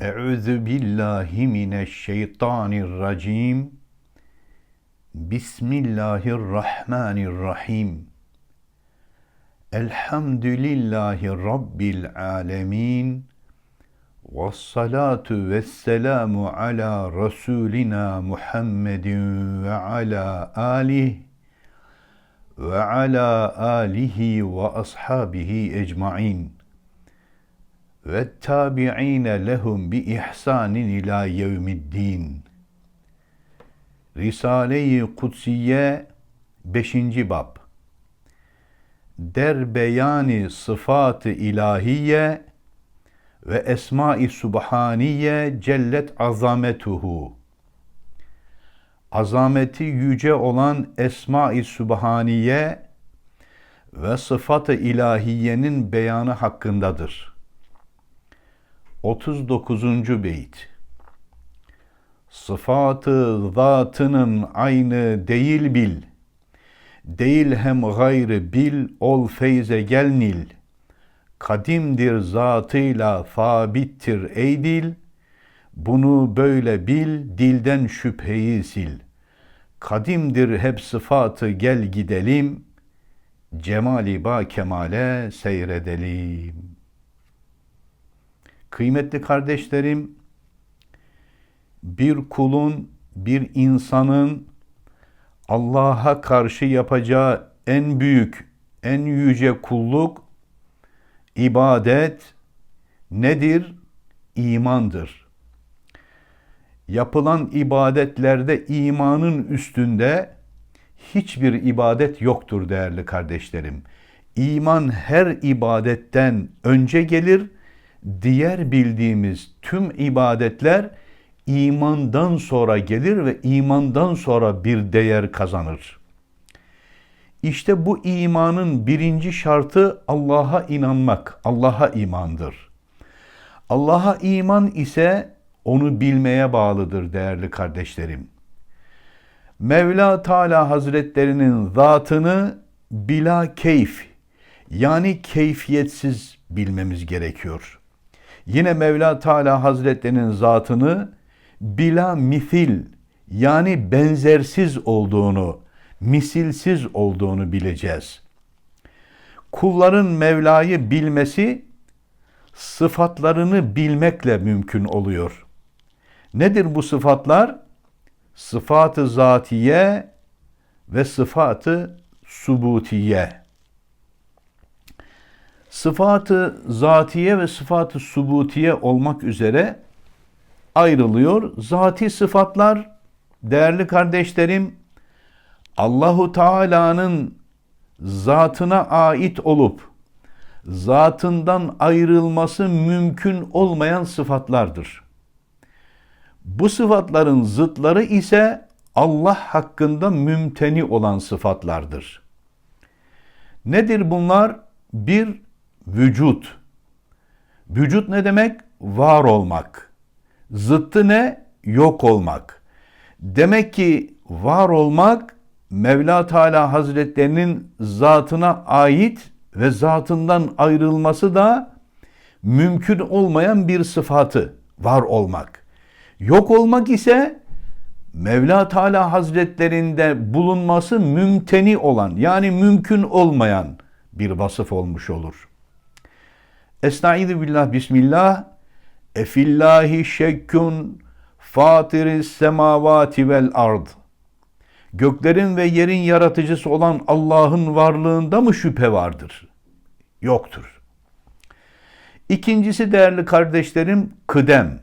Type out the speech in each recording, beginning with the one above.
Euzu billahi mineşşeytanirracim. Bismillahirrahmanirrahim. Elhamdülillahi Rabbil alemin. Vessalatu vesselamu ala Resulina Muhammedin ve ala alih ve ala alihi ve ashabihi ecmain ve tabi'ine lehum bi ihsanin ila yevmiddin. Risale-i Kutsiye 5. bab. Der beyani sıfatı ilahiye ve esma-i subhaniye cellet azametuhu. Azameti yüce olan esma-i subhaniye ve sıfatı ilahiyenin beyanı hakkındadır.'' 39. beyt Sıfatı zatının aynı değil bil. Değil hem gayrı bil ol feyze gel nil. Kadimdir zatıyla sabittir ey dil. Bunu böyle bil dilden şüpheyi sil. Kadimdir hep sıfatı gel gidelim. Cemali ba kemale seyredelim.'' Kıymetli kardeşlerim, bir kulun, bir insanın Allah'a karşı yapacağı en büyük, en yüce kulluk, ibadet nedir? İmandır. Yapılan ibadetlerde imanın üstünde hiçbir ibadet yoktur değerli kardeşlerim. İman her ibadetten önce gelir diğer bildiğimiz tüm ibadetler imandan sonra gelir ve imandan sonra bir değer kazanır. İşte bu imanın birinci şartı Allah'a inanmak, Allah'a imandır. Allah'a iman ise onu bilmeye bağlıdır değerli kardeşlerim. Mevla Teala Hazretlerinin zatını bila keyf yani keyfiyetsiz bilmemiz gerekiyor. Yine Mevla Teala Hazretlerinin zatını bila misil yani benzersiz olduğunu, misilsiz olduğunu bileceğiz. Kulların Mevla'yı bilmesi sıfatlarını bilmekle mümkün oluyor. Nedir bu sıfatlar? Sıfatı zatiye ve sıfatı subutiye sıfatı zatiye ve sıfatı subutiye olmak üzere ayrılıyor. Zati sıfatlar değerli kardeşlerim Allahu Teala'nın zatına ait olup zatından ayrılması mümkün olmayan sıfatlardır. Bu sıfatların zıtları ise Allah hakkında mümteni olan sıfatlardır. Nedir bunlar? Bir, vücut. Vücut ne demek? Var olmak. Zıttı ne? Yok olmak. Demek ki var olmak Mevla Teala Hazretlerinin zatına ait ve zatından ayrılması da mümkün olmayan bir sıfatı var olmak. Yok olmak ise Mevla Teala Hazretlerinde bulunması mümteni olan yani mümkün olmayan bir vasıf olmuş olur. Estaizu billah bismillah. Efillahi şekkun fatiris semavati vel ard. Göklerin ve yerin yaratıcısı olan Allah'ın varlığında mı şüphe vardır? Yoktur. İkincisi değerli kardeşlerim kıdem.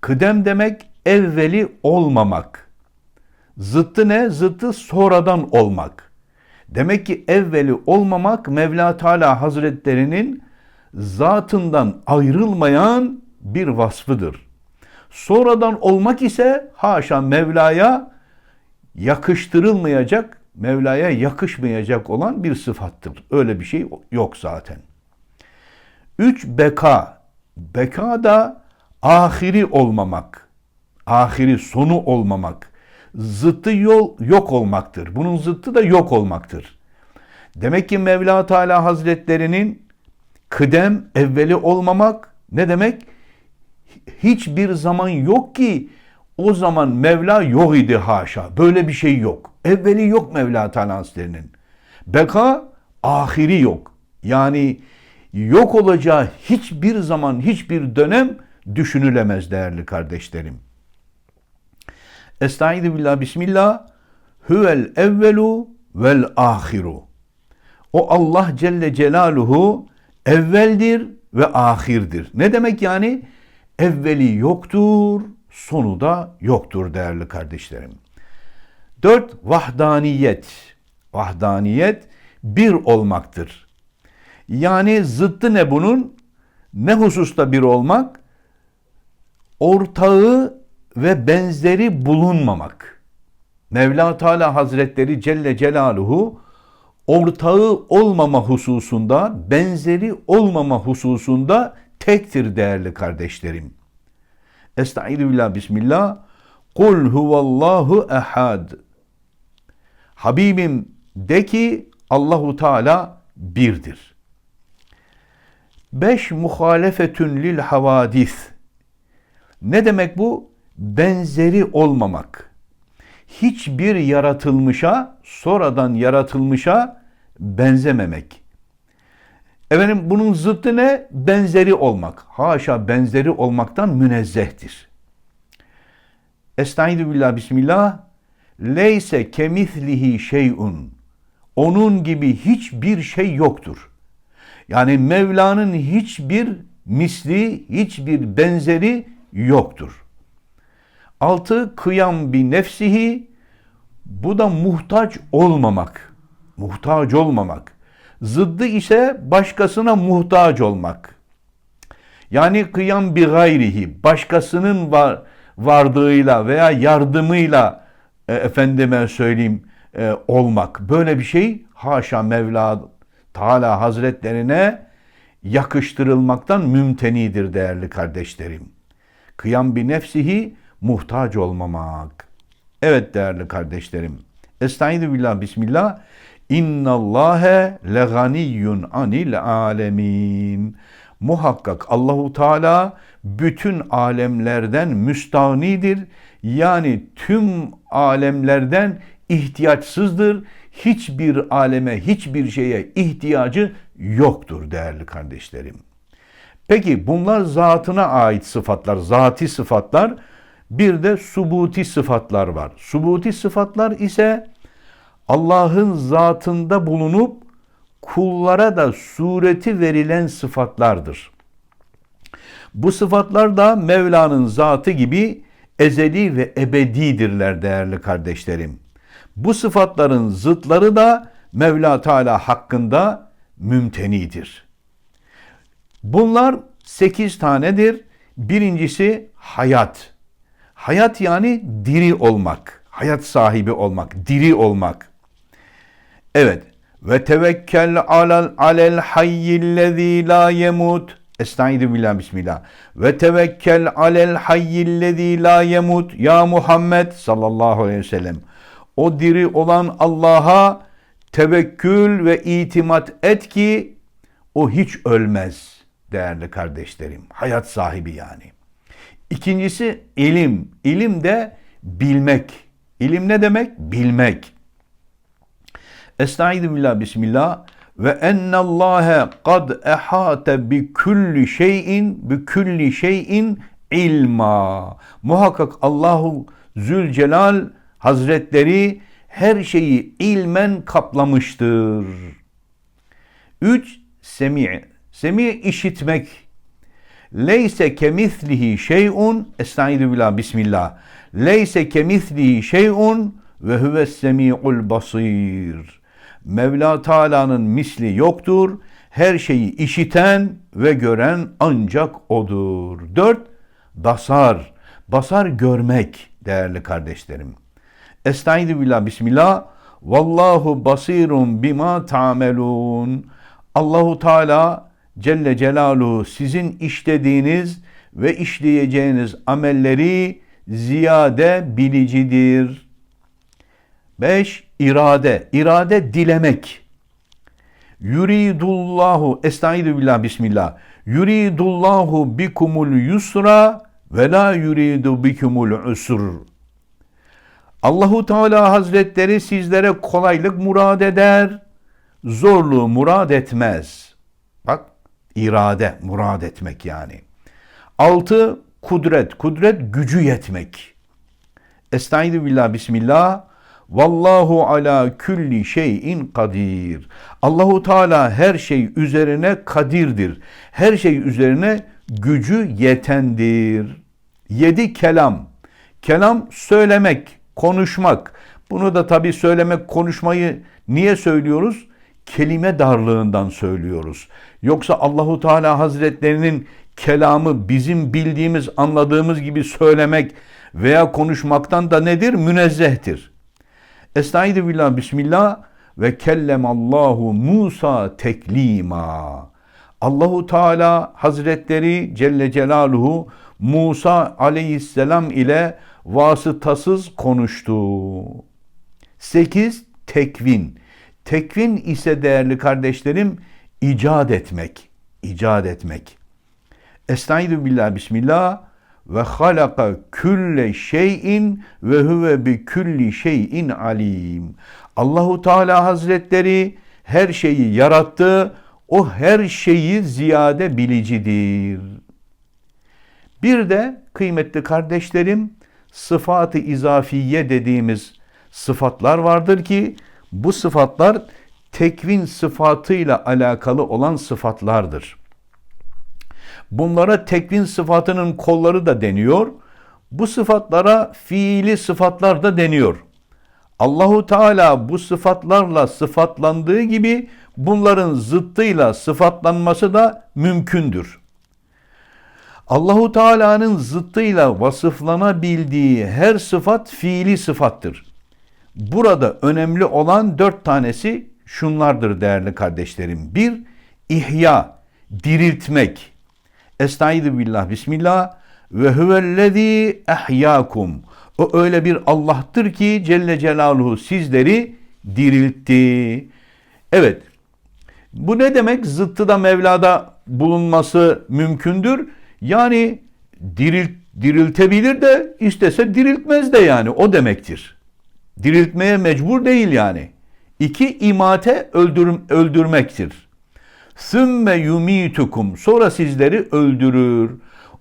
Kıdem demek evveli olmamak. Zıttı ne? Zıttı sonradan olmak. Demek ki evveli olmamak Mevla Teala Hazretlerinin zatından ayrılmayan bir vasfıdır. Sonradan olmak ise haşa Mevla'ya yakıştırılmayacak, Mevla'ya yakışmayacak olan bir sıfattır. Öyle bir şey yok zaten. Üç beka. Beka da ahiri olmamak. Ahiri sonu olmamak. Zıttı yol yok olmaktır. Bunun zıttı da yok olmaktır. Demek ki Mevla Teala Hazretlerinin kıdem evveli olmamak ne demek? hiçbir zaman yok ki o zaman Mevla yok idi haşa. Böyle bir şey yok. Evveli yok Mevla Teala. Beka ahiri yok. Yani yok olacağı hiçbir zaman hiçbir dönem düşünülemez değerli kardeşlerim. Estaizu billah bismillah. Huvel evvelu vel ahiru. O Allah Celle Celaluhu evveldir ve ahirdir. Ne demek yani? Evveli yoktur, sonu da yoktur değerli kardeşlerim. Dört, vahdaniyet. Vahdaniyet bir olmaktır. Yani zıttı ne bunun? Ne hususta bir olmak? Ortağı ve benzeri bulunmamak. Mevla Teala Hazretleri Celle Celaluhu ortağı olmama hususunda, benzeri olmama hususunda tektir değerli kardeşlerim. Estaizu billah bismillah. Kul huvallahu ehad. Habibim de ki Allahu Teala birdir. Beş muhalefetün lil havadis. Ne demek bu? Benzeri olmamak. Hiçbir yaratılmışa, sonradan yaratılmışa benzememek. Efendim bunun zıttı ne? Benzeri olmak. Haşa benzeri olmaktan münezzehtir. Estaizu billah bismillah. Leyse kemithlihi şeyun. Onun gibi hiçbir şey yoktur. Yani Mevla'nın hiçbir misli, hiçbir benzeri yoktur. Altı kıyam bir nefsihi. Bu da muhtaç olmamak. Muhtaç olmamak. Zıddı ise başkasına muhtaç olmak. Yani kıyam bir gayrihi, başkasının var, vardığıyla veya yardımıyla e, efendime söyleyeyim e, olmak. Böyle bir şey haşa Mevla Teala Hazretlerine yakıştırılmaktan mümtenidir değerli kardeşlerim. Kıyam bir nefsihi muhtaç olmamak. Evet değerli kardeşlerim. Estaizu billah bismillah. İnna Allahe leganiyyun anil alemin. Muhakkak Allahu Teala bütün alemlerden müstahnidir. Yani tüm alemlerden ihtiyaçsızdır. Hiçbir aleme, hiçbir şeye ihtiyacı yoktur değerli kardeşlerim. Peki bunlar zatına ait sıfatlar, zati sıfatlar. Bir de subuti sıfatlar var. Subuti sıfatlar ise Allah'ın zatında bulunup kullara da sureti verilen sıfatlardır. Bu sıfatlar da Mevla'nın zatı gibi ezeli ve ebedidirler değerli kardeşlerim. Bu sıfatların zıtları da Mevla Teala hakkında mümtenidir. Bunlar sekiz tanedir. Birincisi hayat. Hayat yani diri olmak, hayat sahibi olmak, diri olmak. Evet. Ve tevekkel alel alel hayyillezî la yemut. Estaizu billah bismillah. Ve tevekkel alel hayyillezî la yemut. Ya Muhammed sallallahu aleyhi ve sellem. O diri olan Allah'a tevekkül ve itimat et ki o hiç ölmez değerli kardeşlerim. Hayat sahibi yani. İkincisi ilim. İlim de bilmek. İlim ne demek? Bilmek. Estaizu billah bismillah ve ennallâhe kad ehate bi kulli şeyin bi kulli şeyin ilma. Muhakkak Allahu Zülcelal Hazretleri her şeyi ilmen kaplamıştır. Üç, semi. Semi işitmek. Leyse kemislihi şeyun. Estaizu billah bismillah. Leyse kemislihi şeyun ve huves semi'ul basir. Mevla Teala'nın misli yoktur. Her şeyi işiten ve gören ancak odur. Dört, basar. Basar görmek değerli kardeşlerim. Estaizu billah bismillah. Vallahu basirun bima ta'melun. Allahu Teala Celle Celaluhu sizin işlediğiniz ve işleyeceğiniz amelleri ziyade bilicidir. 5. irade. İrade dilemek. Yuridullahu estaizu billah bismillah. Yuridullahu bikumul yusra ve la yuridu bikumul usur. Allahu Teala Hazretleri sizlere kolaylık murad eder, zorluğu murad etmez. Bak irade murad etmek yani. Altı kudret. Kudret gücü yetmek. Estaizu billah bismillah. Vallahu ala külli şeyin kadir. Allahu Teala her şey üzerine kadirdir. Her şey üzerine gücü yetendir. Yedi kelam. Kelam söylemek, konuşmak. Bunu da tabii söylemek, konuşmayı niye söylüyoruz? Kelime darlığından söylüyoruz. Yoksa Allahu Teala Hazretlerinin kelamı bizim bildiğimiz, anladığımız gibi söylemek veya konuşmaktan da nedir? Münezzehtir. Estaizu billah bismillah ve kellemallahu Musa teklima. Allahu Teala Hazretleri Celle Celaluhu Musa aleyhisselam ile vasıtasız konuştu. 8. Tekvin. Tekvin ise değerli kardeşlerim icat etmek. İcat etmek. Estaizu billah bismillah ve halaka külle şeyin ve huve bi külli şeyin alim. Allahu Teala Hazretleri her şeyi yarattı. O her şeyi ziyade bilicidir. Bir de kıymetli kardeşlerim sıfat-ı izafiye dediğimiz sıfatlar vardır ki bu sıfatlar tekvin sıfatıyla alakalı olan sıfatlardır. Bunlara tekvin sıfatının kolları da deniyor. Bu sıfatlara fiili sıfatlar da deniyor. Allahu Teala bu sıfatlarla sıfatlandığı gibi bunların zıttıyla sıfatlanması da mümkündür. Allahu Teala'nın zıttıyla vasıflanabildiği her sıfat fiili sıfattır. Burada önemli olan dört tanesi şunlardır değerli kardeşlerim. Bir, ihya, diriltmek. Estaizu billah, bismillah. Ve huvellezî ehyâkum. O öyle bir Allah'tır ki Celle Celaluhu sizleri diriltti. Evet, bu ne demek? Zıttı da Mevla'da bulunması mümkündür. Yani dirilt, diriltebilir de istese diriltmez de yani o demektir. Diriltmeye mecbur değil yani. İki imate öldür, öldürmektir. Sümme yumitukum sonra sizleri öldürür.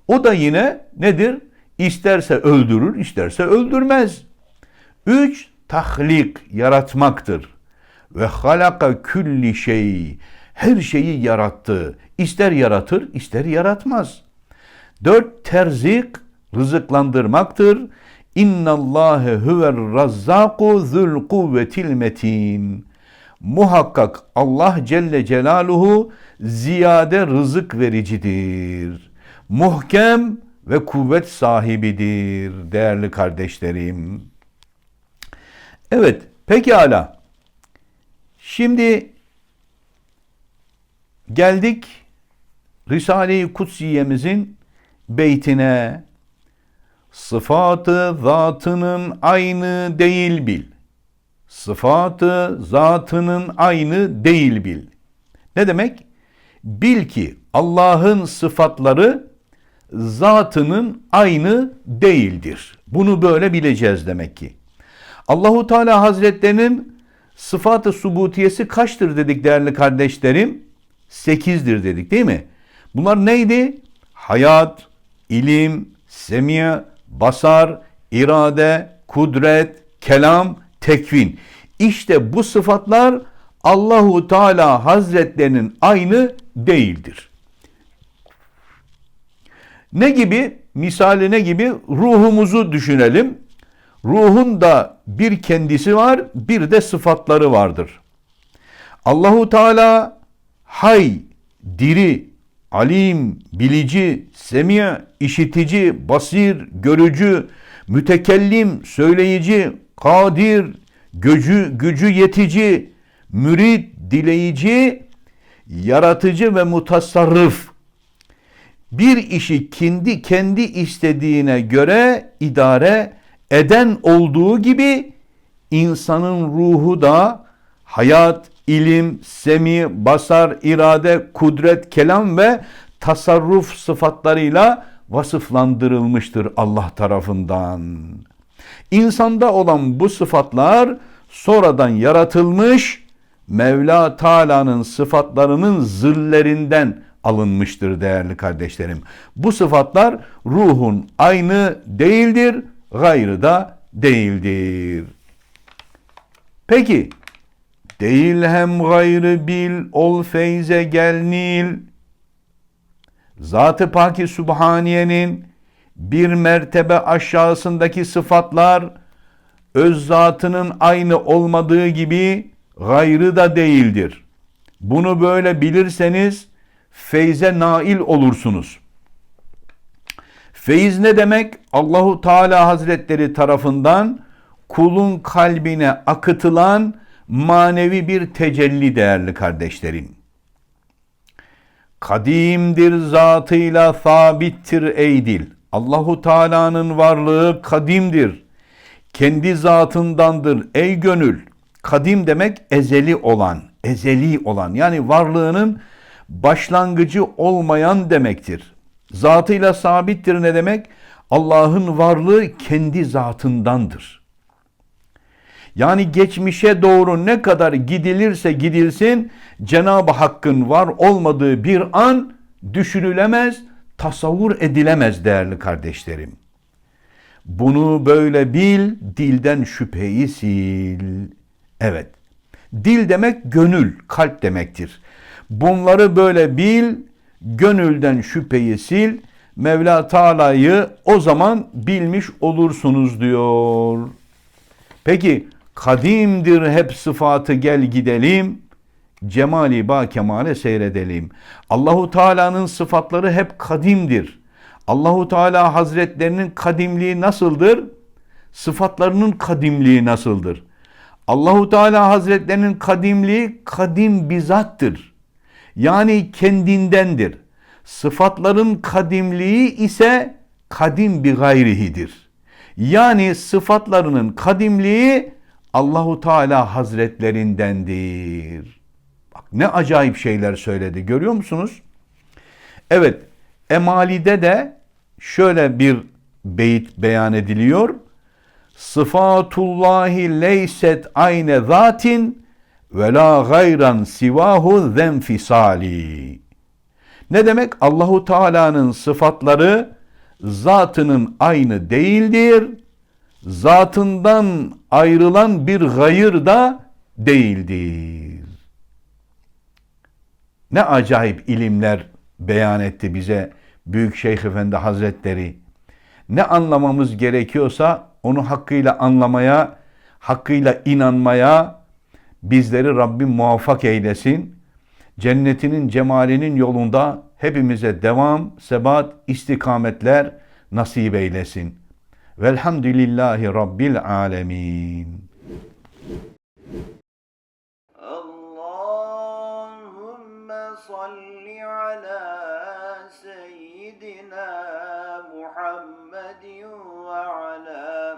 O da yine nedir? İsterse öldürür, isterse öldürmez. Üç, tahlik, yaratmaktır. Ve halaka külli şey, her şeyi yarattı. İster yaratır, ister yaratmaz. Dört, terzik, rızıklandırmaktır. İnnallâhe huver razzaku zul kuvvetil metin. Muhakkak Allah Celle Celaluhu ziyade rızık vericidir. Muhkem ve kuvvet sahibidir değerli kardeşlerim. Evet, pekala. Şimdi geldik Risale-i Kutsiye'mizin beytine. Sıfatı zatının aynı değil bil. Sıfatı zatının aynı değil bil. Ne demek? Bil ki Allah'ın sıfatları zatının aynı değildir. Bunu böyle bileceğiz demek ki. Allahu Teala Hazretlerinin sıfatı subutiyesi kaçtır dedik değerli kardeşlerim? Sekizdir dedik değil mi? Bunlar neydi? Hayat, ilim, semiye, basar, irade, kudret, kelam, tekvin. İşte bu sıfatlar Allahu Teala Hazretlerinin aynı değildir. Ne gibi? Misali ne gibi? Ruhumuzu düşünelim. Ruhun da bir kendisi var, bir de sıfatları vardır. Allahu Teala hay, diri, alim, bilici, semiye, işitici, basir, görücü, mütekellim, söyleyici, kadir, gücü, gücü yetici, mürid, dileyici, yaratıcı ve mutasarrıf. Bir işi kendi kendi istediğine göre idare eden olduğu gibi insanın ruhu da hayat, ilim, semi, basar, irade, kudret, kelam ve tasarruf sıfatlarıyla vasıflandırılmıştır Allah tarafından. İnsanda olan bu sıfatlar sonradan yaratılmış Mevla Teala'nın sıfatlarının zillerinden alınmıştır değerli kardeşlerim. Bu sıfatlar ruhun aynı değildir, gayrı da değildir. Peki, değil hem gayrı bil, ol feyze gel nil. Zat-ı Paki Subhaniye'nin bir mertebe aşağısındaki sıfatlar öz zatının aynı olmadığı gibi gayrı da değildir. Bunu böyle bilirseniz feyze nail olursunuz. Feyiz ne demek? Allahu Teala Hazretleri tarafından kulun kalbine akıtılan manevi bir tecelli değerli kardeşlerim. Kadimdir zatıyla sabittir ey dil. Allahu Teala'nın varlığı kadimdir. Kendi zatındandır ey gönül. Kadim demek ezeli olan, ezeli olan. Yani varlığının başlangıcı olmayan demektir. Zatıyla sabittir ne demek? Allah'ın varlığı kendi zatındandır. Yani geçmişe doğru ne kadar gidilirse gidilsin Cenab-ı Hakk'ın var olmadığı bir an düşünülemez, tasavvur edilemez değerli kardeşlerim. Bunu böyle bil, dilden şüpheyi sil. Evet. Dil demek gönül, kalp demektir. Bunları böyle bil, gönülden şüpheyi sil. Mevla Teala'yı o zaman bilmiş olursunuz diyor. Peki kadimdir hep sıfatı gel gidelim. Cemali ba kemale seyredelim. Allahu Teala'nın sıfatları hep kadimdir. Allahu Teala Hazretlerinin kadimliği nasıldır? Sıfatlarının kadimliği nasıldır? Allahu Teala Hazretlerinin kadimliği kadim bizattır. Yani kendindendir. Sıfatların kadimliği ise kadim bir gayrihidir. Yani sıfatlarının kadimliği Allahu Teala Hazretlerindendir. Bak ne acayip şeyler söyledi. Görüyor musunuz? Evet, Emali'de de şöyle bir beyit beyan ediliyor. Sıfatullahi leyset ayne zatin ve la gayran sivahu zenfisali. Ne demek? Allahu Teala'nın sıfatları zatının aynı değildir. Zatından ayrılan bir gayır da değildir. Ne acayip ilimler beyan etti bize Büyük Şeyh Efendi Hazretleri. Ne anlamamız gerekiyorsa onu hakkıyla anlamaya, hakkıyla inanmaya bizleri Rabbim muvaffak eylesin. Cennetinin cemalinin yolunda hepimize devam, sebat, istikametler nasip eylesin. Velhamdülillahi Rabbil alemin. Allahümme salli ala seyyidina Muhammedin ve ala